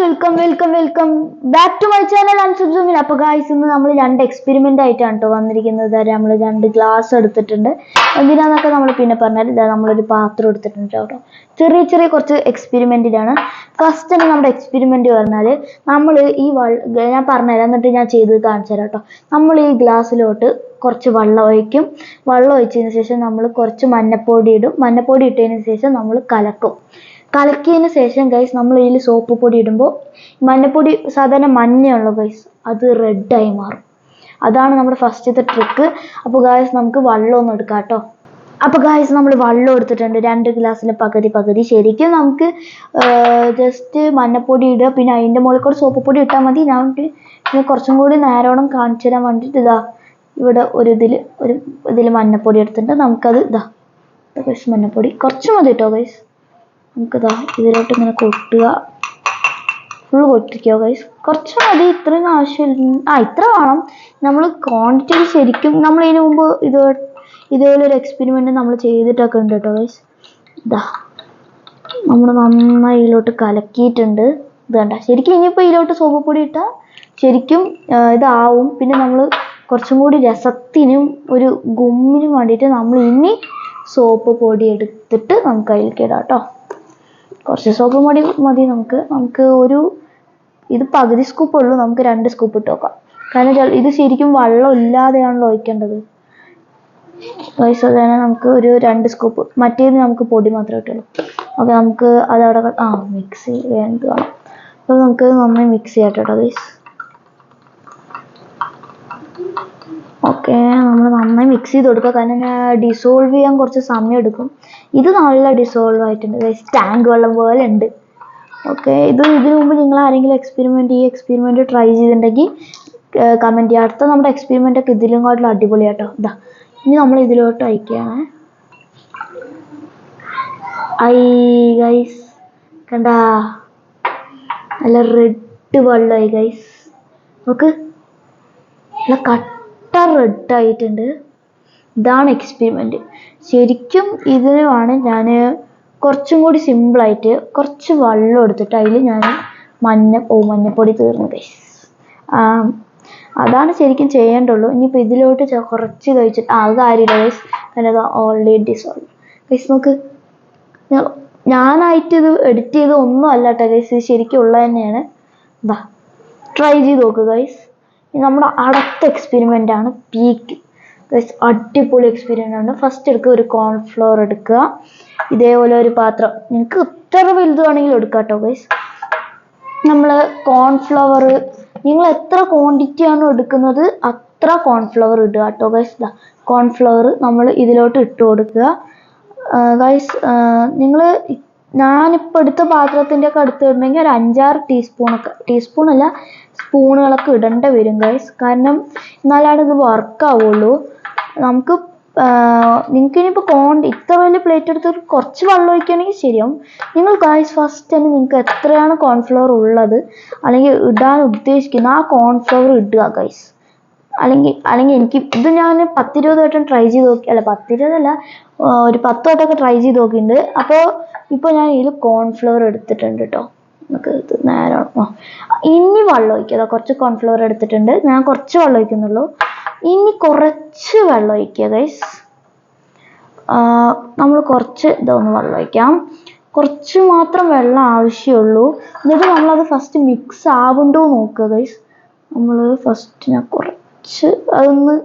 Welcome welcome welcome back to my channel അൻസുബ്സുമിൻ അപ്പോൾ guys ഇന്ന് നമ്മൾ രണ്ട് എക്സ്പെരിമെന്റ് ആയിട്ടാണ് കേട്ടോ വന്നിരിക്കുന്നത്. നമ്മൾ രണ്ട് ഗ്ലാസ് എടുത്തിട്ടുണ്ട്. എന്തിനാന്നൊക്കെ നമ്മൾ പിന്നെ പറഞ്ഞാൽ ഇതാ നമ്മളൊരു പാത്രം എടുത്തിട്ടുണ്ട് കേട്ടോ ചെറിയ ചെറിയ കുറച്ച് എക്സ്പെരിമെന്റിലാണ് ഫസ്റ്റ് തന്നെ നമ്മുടെ എക്സ്പെരിമെന്റ് പറഞ്ഞാൽ നമ്മൾ ഈ ഞാൻ പറഞ്ഞുതരാം. എന്നിട്ട് ഞാൻ ചെയ്ത് കാണിച്ചു തരാം കേട്ടോ നമ്മൾ ഈ ഗ്ലാസ്സിലോട്ട് കുറച്ച് വെള്ളം ഒഴിക്കും. വെള്ളം ഒഴിച്ചതിന് ശേഷം നമ്മൾ കുറച്ച് മഞ്ഞപ്പൊടി ഇടും. മഞ്ഞപ്പൊടി ഇട്ടതിന് ശേഷം നമ്മൾ കലക്കും. കലക്കിയതിന് ശേഷം ഗൈസ് നമ്മൾ ഇതിൽ സോപ്പ് പൊടി ഇടുമ്പോൾ മഞ്ഞപ്പൊടി സാധാരണ മഞ്ഞയുള്ള ഗൈസ് അത് റെഡായി മാറും. അതാണ് നമ്മുടെ ഫസ്റ്റത്തെ ട്രിക്ക് അപ്പോൾ ഗായ്സ് നമുക്ക് വെള്ളം ഒന്നും എടുക്കാം കേട്ടോ. അപ്പോൾ ഗായ്സ് നമ്മൾ വെള്ളം എടുത്തിട്ടുണ്ട്. രണ്ട് ഗ്ലാസ്സിന് പകുതി പകുതി. ശരിക്കും നമുക്ക് ജസ്റ്റ് മഞ്ഞപ്പൊടി ഇടുക. പിന്നെ അതിന്റെ മുകളിൽ കൂടെ സോപ്പ് പൊടി ഇട്ടാൽ മതി. ഞാൻ പിന്നെ കുറച്ചും കൂടി നേരോണം കാണിച്ചു തരാൻ വേണ്ടിയിട്ട് ഇതാ ഇവിടെ ഒരു ഇതിൽ ഒരു ഇതിൽ മഞ്ഞപ്പൊടി എടുത്തിട്ടുണ്ട്. നമുക്കത് ഇതാ ഗൈസ് മഞ്ഞപ്പൊടി. കുറച്ച് മതി കേട്ടോ ഗൈസ് നമുക്കിതാ ഇതിലോട്ട് ഇങ്ങനെ കൊട്ടുക. ഫുൾ കൊട്ടിക്കോ ഗൈസ് കുറച്ച് മതി. ഇത്രയും ആവശ്യമില്ല. ആ ഇത്ര വേണം. നമ്മൾ ക്വാണ്ടിറ്റി ശരിക്കും നമ്മൾ ഇതിനു മുമ്പ് ഇത് ഇതേപോലൊരു ഒരു എക്സ്പെരിമെന്റ് നമ്മൾ ചെയ്തിട്ടൊക്കെ ഉണ്ട് കേട്ടോ ഗൈസ് ഇതാ നമ്മൾ നന്നായി ഇതിലോട്ട് കലക്കിയിട്ടുണ്ട്. ഇത് കണ്ട ശരിക്കും ഇനിയിപ്പോൾ ഇതിലോട്ട് സോപ്പ് പൊടി ഇട്ടാൽ ശരിക്കും ഇതാവും. പിന്നെ നമ്മൾ കുറച്ചും കൂടി രസത്തിനും ഒരു ഗുമ്മിനും വേണ്ടിയിട്ട് നമ്മൾ ഇനി സോപ്പ് പൊടി എടുത്തിട്ട് നമുക്ക് അതിലേക്ക് ഇടാം കേട്ടോ. കുറച്ച് സോപ്പ് പൊടി മതി നമുക്ക്. നമുക്ക് ഒരു ഇത് പകുതി സ്കൂപ്പ് ഉള്ളൂ. നമുക്ക് രണ്ട് സ്കൂപ്പ് ഇട്ട് നോക്കാം കാരണം ഇത് ശരിക്കും വെള്ളം ഇല്ലാതെയാണല്ലോ ഒഴിക്കേണ്ടത്. വയസ്സ് തന്നെ നമുക്ക് ഒരു രണ്ട് സ്കൂപ്പ് മറ്റേത് നമുക്ക് പൊടി മാത്രമേ ഇട്ടുള്ളൂ. ഓക്കെ നമുക്ക് അതവിടെ ആ മിക്സി ചെയ്യേണ്ടത് വേണം. അപ്പോൾ നമുക്ക് നന്നായി മിക്സ് ചെയ്യാം കേട്ടോ ഓക്കെ നമ്മൾ നന്നായി മിക്സ് ചെയ്ത് കൊടുക്കുക കാരണം ഡിസോൾവ് ചെയ്യാൻ കുറച്ച് സമയം എടുക്കും ഇത് നല്ല ഡിസോൾവ് ആയിട്ടുണ്ട്. ടാങ്ക് വെള്ളം പോലെ ഉണ്ട്. ഓക്കെ ഇത് ഇതിനു മുമ്പ് നിങ്ങൾ ആരെങ്കിലും എക്സ്പെരിമെന്റ് ഈ എക്സ്പെരിമെന്റ് ട്രൈ ചെയ്തിട്ടുണ്ടെങ്കിൽ കമന്റ് ചെയ്യുക അടുത്ത നമ്മുടെ എക്സ്പെരിമെന്റ് ഒക്കെ ഇതിലും കാട്ടിലും അടിപൊളിയാട്ടോ. ഇതാ ഇനി നമ്മൾ ഇതിലോട്ട് അയക്കുകയാണ്. ഐ ഗൈസ് കണ്ടാ? നല്ല റെഡ് വെള്ളമായി ഗൈസ് നോക്ക്. നല്ല കട്ട റെഡ് ആയിട്ടുണ്ട് ഇതാണ് എക്സ്പെരിമെന്റ് ശരിക്കും ഇതിനുമാണ് ഞാൻ കുറച്ചും കൂടി സിമ്പിളായിട്ട് കുറച്ച് വെള്ളം എടുത്തിട്ട് അതിൽ ഞാൻ മഞ്ഞ ഓ മഞ്ഞപ്പൊടി തീർന്നു ഗൈസ് അതാണ് ശരിക്കും ചെയ്യേണ്ടുള്ളൂ. ഇനിയിപ്പോൾ ഇതിലോട്ട് കുറച്ച് കഴിച്ചിട്ട് ആ കാര്യമില്ല ഗൈസ് കാരണം ഓൾറെഡി ഡിസോൾവ് ഗൈസ് നോക്ക് ഞാ- ഞാനായിട്ട് ഇത് എഡിറ്റ് ചെയ്ത് ഒന്നും അല്ല കേട്ടോ ഗൈസ് ഇത് ശരിക്കും ഉള്ളത് തന്നെയാണ്. ഇതാ ട്രൈ ചെയ്ത് നോക്കുക ഗൈസ് നമ്മുടെ അടുത്ത എക്സ്പെരിമെന്റ് ആണ് പീക്ക് അടിപൊളി എക്സ്പീരിയൻസ് ആണ്. ഫസ്റ്റ് എടുക്കുക ഒരു കോൺഫ്ലോർ എടുക്കുക. ഇതേപോലെ ഒരു പാത്രം. നിങ്ങൾക്ക് ഇത്ര വലുത് വേണമെങ്കിലും എടുക്കാം കേട്ടോ ഗൈസ് നമ്മൾ കോൺഫ്ലവർ നിങ്ങൾ എത്ര ക്വാണ്ടിറ്റി ആണോ എടുക്കുന്നത് അത്ര കോൺഫ്ലവർ ഇടുക കേട്ടോ ഗൈസ് കോൺഫ്ലവർ നമ്മൾ ഇതിലോട്ട് ഇട്ട് കൊടുക്കുക. ഗൈസ് നിങ്ങൾ ഞാനിപ്പോൾ എടുത്ത പാത്രത്തിന്റെ ഒക്കെ അടുത്ത് ഇടണമെങ്കിൽ ഒരു അഞ്ചാറ് ടീസ്പൂണൊക്കെ ടീസ്പൂൺ അല്ല സ്പൂണുകളൊക്കെ ഇടേണ്ട വരും ഗൈസ് കാരണം എന്നാലാണ് ഇത് വർക്ക് ആവുള്ളൂ. നമുക്ക് നിങ്ങൾക്ക് ഇനിയിപ്പോൾ കോണ്ട് ഇത്ര വലിയ പ്ലേറ്റ് എടുത്ത് കുറച്ച് വെള്ളം ഒഴിക്കുകയാണെങ്കിൽ ശരിയാവും. നിങ്ങൾ ഗായ്സ് ഫസ്റ്റ് തന്നെ നിങ്ങൾക്ക് എത്രയാണ് കോൺഫ്ലവർ ഉള്ളത് അല്ലെങ്കിൽ ഇടാൻ ഉദ്ദേശിക്കുന്ന ആ കോൺഫ്ലവർ ഇടുക ഗൈസ് അല്ലെങ്കിൽ അല്ലെങ്കിൽ എനിക്ക് ഇത് ഞാൻ പത്തിരുപത് വട്ടം ട്രൈ ചെയ്ത് നോക്കി അല്ല പത്തിരുപതല്ല ഒരു പത്ത് വട്ടമൊക്കെ ട്രൈ ചെയ്ത് നോക്കിയിട്ടുണ്ട്. അപ്പോൾ ഇപ്പോൾ ഞാൻ ഇതിൽ കോൺഫ്ലവർ എടുത്തിട്ടുണ്ട് കേട്ടോ നമുക്ക് ഇത് നേരെ ഇനി വെള്ളം ഒഴിക്കുക. കുറച്ച് കോൺഫ്ലവർ എടുത്തിട്ടുണ്ട്. ഞാൻ കുറച്ച് വെള്ളം ഒഴിക്കുന്നുള്ളൂ. ഇനി കുറച്ച് വെള്ളം ഒഴിക്കുക ഗൈസ് നമ്മൾ കുറച്ച് ഇതൊന്ന് വെള്ളം ഒഴിക്കാം. കുറച്ച് മാത്രം വെള്ളം ആവശ്യമുള്ളൂ. എന്നിട്ട് നമ്മളത് ഫസ്റ്റ് മിക്സ് ആവുണ്ടോ നോക്കുക ഗൈസ് നമ്മൾ ഫസ്റ്റ് ഞാൻ കുറച്ച് അതൊന്ന്